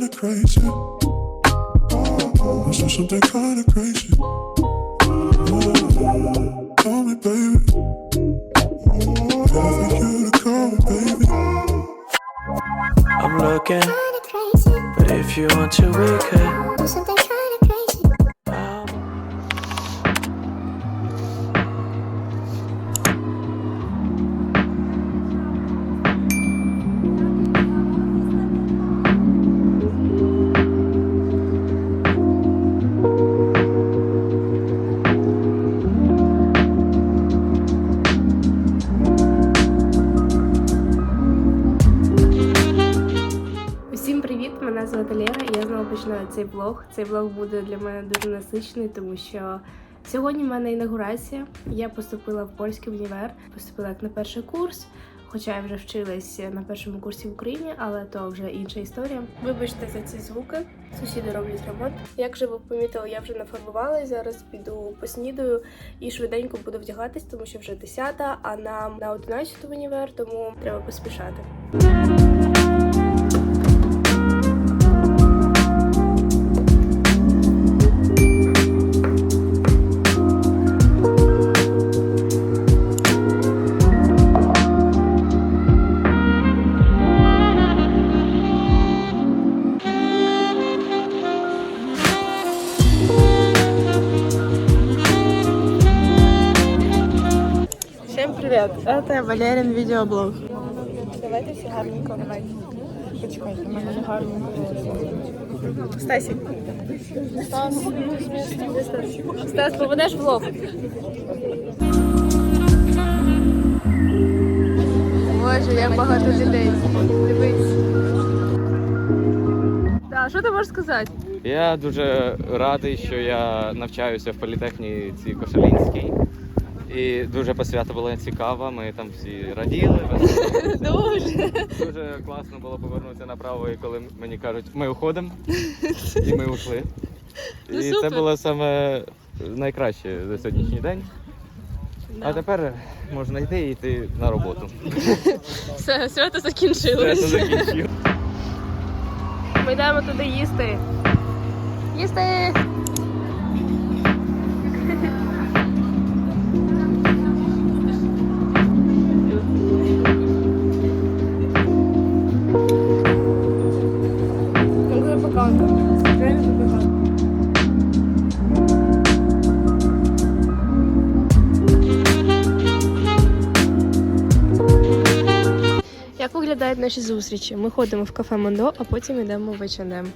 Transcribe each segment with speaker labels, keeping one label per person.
Speaker 1: kinda crazy. Oh, I saw something kinda crazy. Oh, Tell me, baby. Better for you to call me, baby.
Speaker 2: I'm looking, but if you want to, we could.
Speaker 3: Влог. Цей влог буде для мене дуже насичений, тому що сьогодні в мене інаугурація. Я поступила в польський універ, поступила як на перший курс. Хоча я вже вчилась на першому курсі в Україні, але то вже інша історія. Вибачте за ці звуки. Сусіди роблять ремонт. Як же ви помітили, я вже нафарбувалась. Зараз піду поснідаю і швиденько буду вдягатись, тому що вже 10, а нам на 11 в універ, тому треба поспішати. Валерин видеоблог. Давайте всі гарненько. Давай. Почекайте, у мене гарненько. Стасік. Стас, Стас? Поведеш влог. Боже, як багато людей. Дивись. Так, що ти можеш сказати?
Speaker 4: Я дуже радий, що я навчаюся в політехніці Кошалінській. І дуже посвята була цікава. Ми там всі раділи.
Speaker 3: Дуже.
Speaker 4: Дуже класно було повернутися направо, і коли мені кажуть, ми уходимо, і ми ушли.
Speaker 3: Ну,
Speaker 4: І
Speaker 3: супер.
Speaker 4: це було саме найкраще за сьогоднішній день. А тепер можна йти і йти на роботу.
Speaker 3: Все, свято
Speaker 4: Це
Speaker 3: закінчилось.
Speaker 4: закінчив.
Speaker 3: Ми йдемо туди їсти. Їсти! Наші зустрічі? Ми ходимо в кафе Мондо, а потім йдемо в H&M.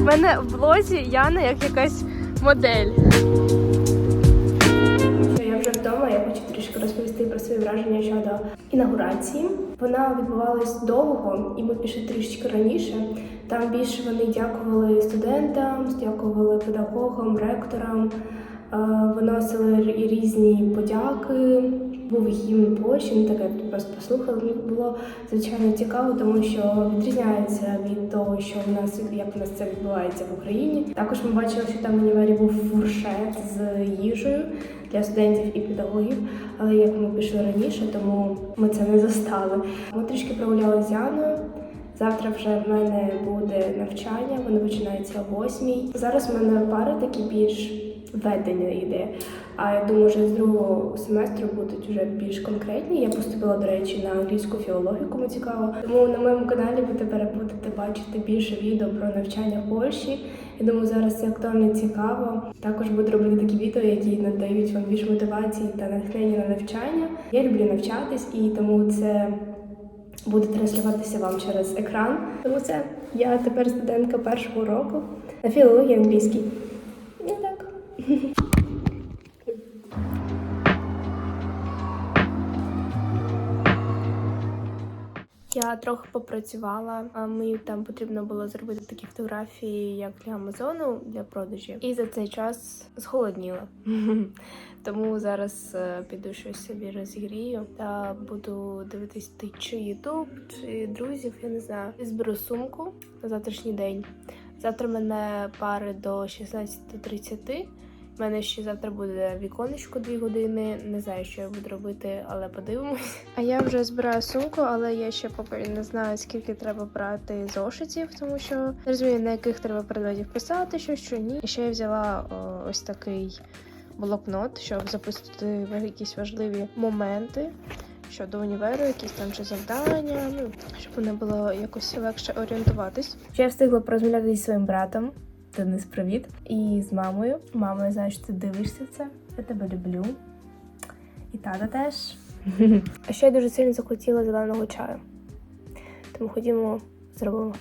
Speaker 3: У мене в блозі Яна як якась модель. Свої враження щодо інаугурації. Вона відбувалась довго, і ми пішли трішечки раніше. Там більше вони дякували студентам, дякували педагогам, ректорам, е, виносили різні подяки. Був гімн Польщі, не таке просто послухали. Було звичайно цікаво, тому що відрізняється від того, що в нас як у нас це відбувається в Україні. Також ми бачили, що там в універі був фуршет з їжею для студентів і педагогів. Але як ми пішли раніше, тому ми це не застали. Ми трішки прогуляли з Яною. Завтра вже в мене буде навчання, воно починається о 8. Зараз в мене пари такі більш ведення йде. А я думаю, вже з другого семестру будуть вже більш конкретні. Я поступила, до речі, на англійську філологію, кому цікаво. Тому на моєму каналі ви тепер будете бачити більше відео про навчання в Польщі. Я думаю, зараз це актуально цікаво. Також буду робити такі відео, які надають вам більш мотивації та натхнення на навчання. Я люблю навчатись, і тому це буде транслюватися вам через екран. Тому це я тепер студентка першого року на філології англійській. Ну так. Я трохи попрацювала, а мені там потрібно було зробити такі фотографії, як для Амазону для продажів. І за цей час зголодніла. Тому зараз е, піду щось собі розігрію та буду дивитись ти чи Ютуб, чи друзів, я не знаю. Зберу сумку на завтрашній день. Завтра мене пари до 16.30. У мене ще завтра буде віконечко 2 години. Не знаю, що я буду робити, але подивимось. А я вже збираю сумку, але я ще поки не знаю, скільки треба брати зошитів, тому що не розумію, на яких треба предметів писати, що що ні. І ще я взяла о, ось такий блокнот, щоб записувати якісь важливі моменти. Щодо універу, якісь там чи завдання, ну щоб мене було якось легше орієнтуватись. Ще я встигла порозмовляти зі своїм братом. Денис, привіт. І з мамою. Мамою я що ти дивишся це. Я тебе люблю. І тата теж. А ще я дуже сильно захотіла зеленого чаю. Тому ходімо, зробимо.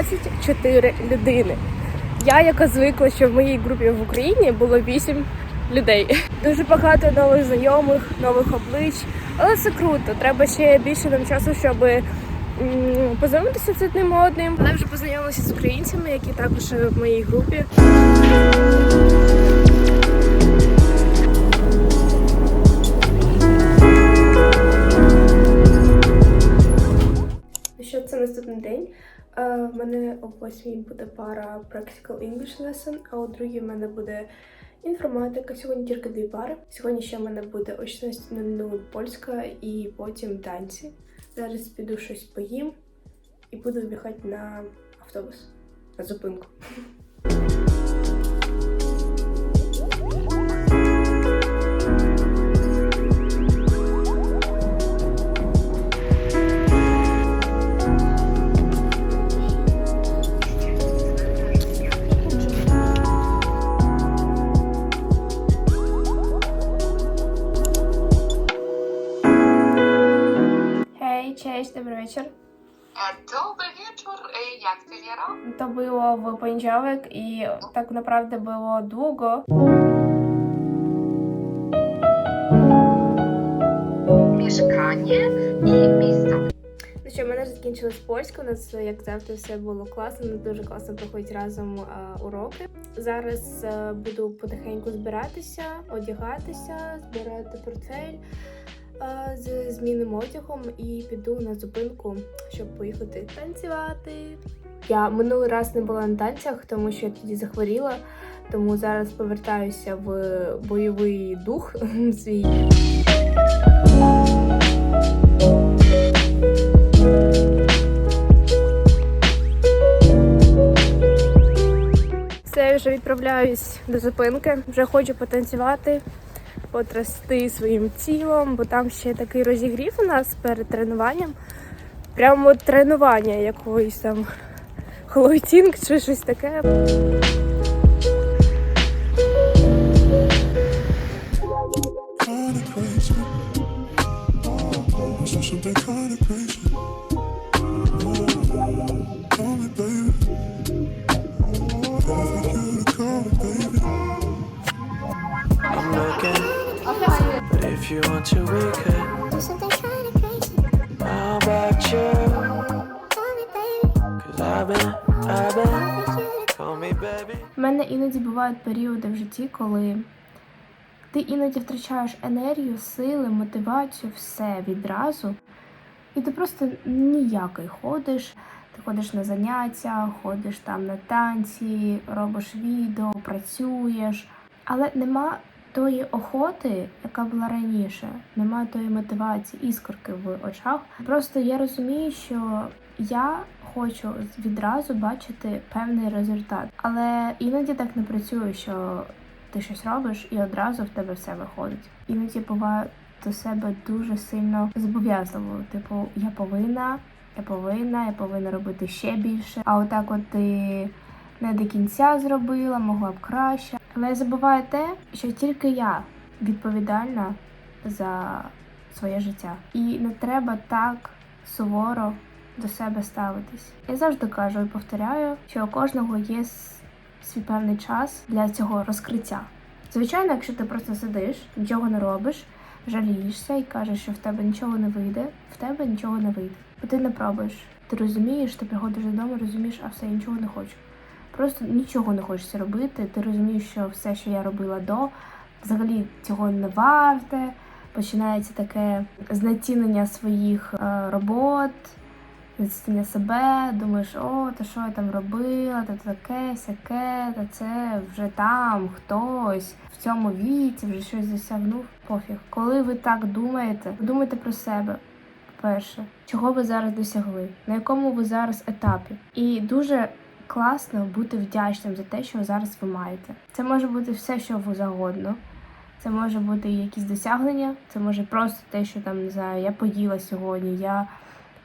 Speaker 3: 24 людини. Я, яка звикла, що в моїй групі в Україні було 8 людей. Дуже багато нових знайомих, нових облич. Але це круто. Треба ще більше нам часу, щоб познайомитися з одним одним. Але вже познайомилася з українцями, які також в моїй групі. Що, це наступний день. Е, В мене о 8 буде пара Practical English Lesson, а о 2 в мене буде інформатика. Сьогодні тільки дві пари. Сьогодні ще в мене буде о 16.00 польська і потім танці. Зараз піду щось поїм і буду вбігати на автобус на зупинку. Cześć, dobry wieczór.
Speaker 5: Dobry wieczór, jak ty Wiero?
Speaker 3: To było w poniedziałek i tak naprawdę było długo.
Speaker 5: Mieszkanie i miejsce.
Speaker 3: Ну що, в мене вже закінчилась польська. У нас, як завжди, все було класно. Ми дуже класно проходять разом а, уроки. Зараз а, буду потихеньку збиратися, одягатися, збирати портфель з змінним одягом і піду на зупинку, щоб поїхати танцювати. Я минулий раз не була на танцях, тому що я тоді захворіла. Тому зараз повертаюся в бойовий дух свій. Все, я вже відправляюсь до зупинки. Вже хочу потанцювати, потрясти своїм тілом, бо там ще такий розігрів у нас перед тренуванням. Прямо тренування якоїсь там хлойтінг чи щось таке.
Speaker 1: Kinda crazy. So something kinda crazy.
Speaker 2: If you want to, we could.
Speaker 6: Do something kinda crazy.
Speaker 2: How about you?
Speaker 6: Call me, baby.
Speaker 2: Cause I've been, I've been. Call me baby.
Speaker 3: У мене іноді бувають періоди в житті, коли ти іноді втрачаєш енергію, сили, мотивацію, все відразу. І ти просто ніякий ходиш. Ти ходиш на заняття, ходиш там на танці, робиш відео, працюєш. Але нема тої охоти, яка була раніше, нема тої мотивації, іскорки в очах. Просто я розумію, що я хочу відразу бачити певний результат. Але іноді так не працює, що ти щось робиш і одразу в тебе все виходить. Іноді буває до себе дуже сильно зобов'язливо. Типу, я повинна, я повинна, я повинна робити ще більше. А отак, от ти не до кінця зробила, могла б краще. Але забуває те, що тільки я відповідальна за своє життя. І не треба так суворо до себе ставитись. Я завжди кажу і повторяю, що у кожного є свій певний час для цього розкриття. Звичайно, якщо ти просто сидиш, нічого не робиш, жалієшся і кажеш, що в тебе нічого не вийде, в тебе нічого не вийде. Бо ти не пробуєш. Ти розумієш, ти приходиш додому, розумієш, а все, я нічого не хочу. Просто нічого не хочеться робити. Ти розумієш, що все, що я робила до, взагалі цього не варте. Починається таке знецінення своїх е, робот, знецінення себе. Думаєш, о, та що я там робила, та таке, сяке, та це вже там хтось в цьому віці вже щось досягнув. Пофіг. Коли ви так думаєте, думайте про себе. По-перше, чого ви зараз досягли, на якому ви зараз етапі. І дуже класно бути вдячним за те, що зараз ви маєте. Це може бути все, що ви завгодно. Це може бути якісь досягнення, це може просто те, що там не знаю, я поїла сьогодні, я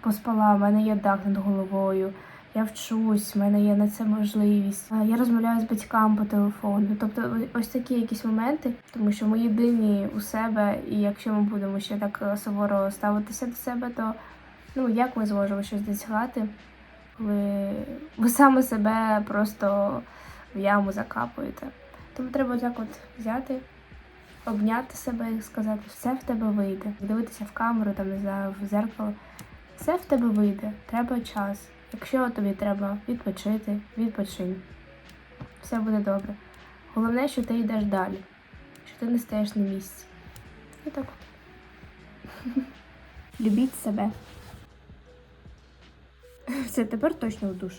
Speaker 3: поспала, в мене є дах над головою, я вчусь, в мене є на це можливість. Я розмовляю з батьками по телефону. Тобто ось такі якісь моменти, тому що ми єдині у себе, і якщо ми будемо ще так е, суворо ставитися до себе, то ну як ми зможемо щось досягати, коли ви саме себе просто в яму закапуєте. Тому треба так от взяти обняти себе і сказати, все в тебе вийде. Дивитися в камеру, там не знаю, в зеркало. Все в тебе вийде, треба час. Якщо тобі треба відпочити, відпочинь. Все буде добре. Головне, що ти йдеш далі, що ти не стаєш на місці. І так. Любіть себе. Все, тепер точно в душ.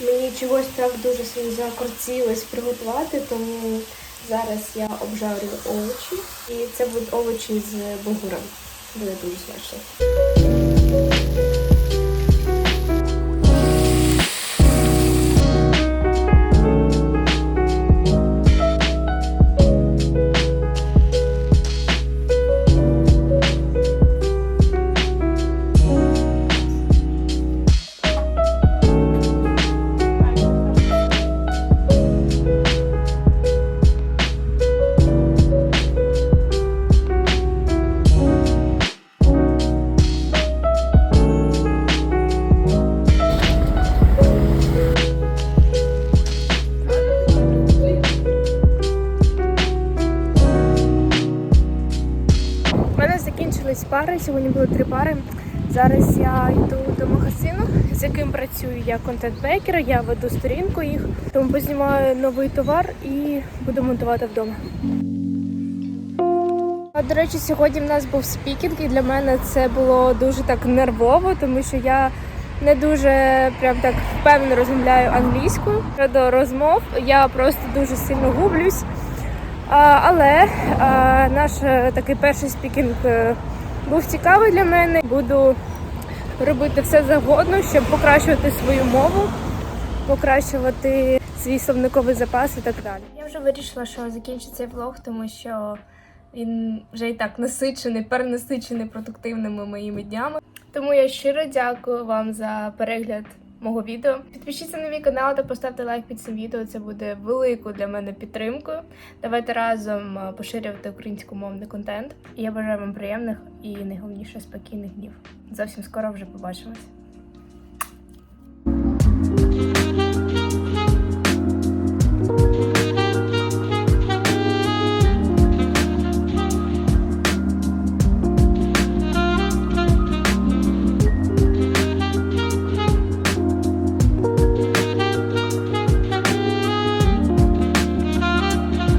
Speaker 3: Мені чогось так дуже закрутілось приготувати, тому зараз я обжарю овочі. І це будуть овочі з бугуром. Буде дуже смачно. Пари. Зараз я йду до магазину, з яким працюю я контент-мейкер, я веду сторінку їх, тому познімаю новий товар і буду монтувати вдома. До речі, сьогодні в нас був спікінг, і для мене це було дуже так нервово, тому що я не дуже прям так впевнено розмовляю англійською. Щодо розмов я просто дуже сильно гублюсь. Але наш е, такий перший спікінг е, був цікавий для мене. Буду робити все завгодно, щоб покращувати свою мову, покращувати свій словниковий запас і так далі. Я вже вирішила, що закінчу цей влог, тому що він вже і так насичений, перенасичений продуктивними моїми днями. Тому я щиро дякую вам за перегляд мого відео. Підпишіться на мій канал та поставте лайк під цим відео. Це буде великою для мене підтримкою. Давайте разом е, поширювати українськомовний контент. І я бажаю вам приємних і найголовніше спокійних днів. Зовсім скоро вже побачимось.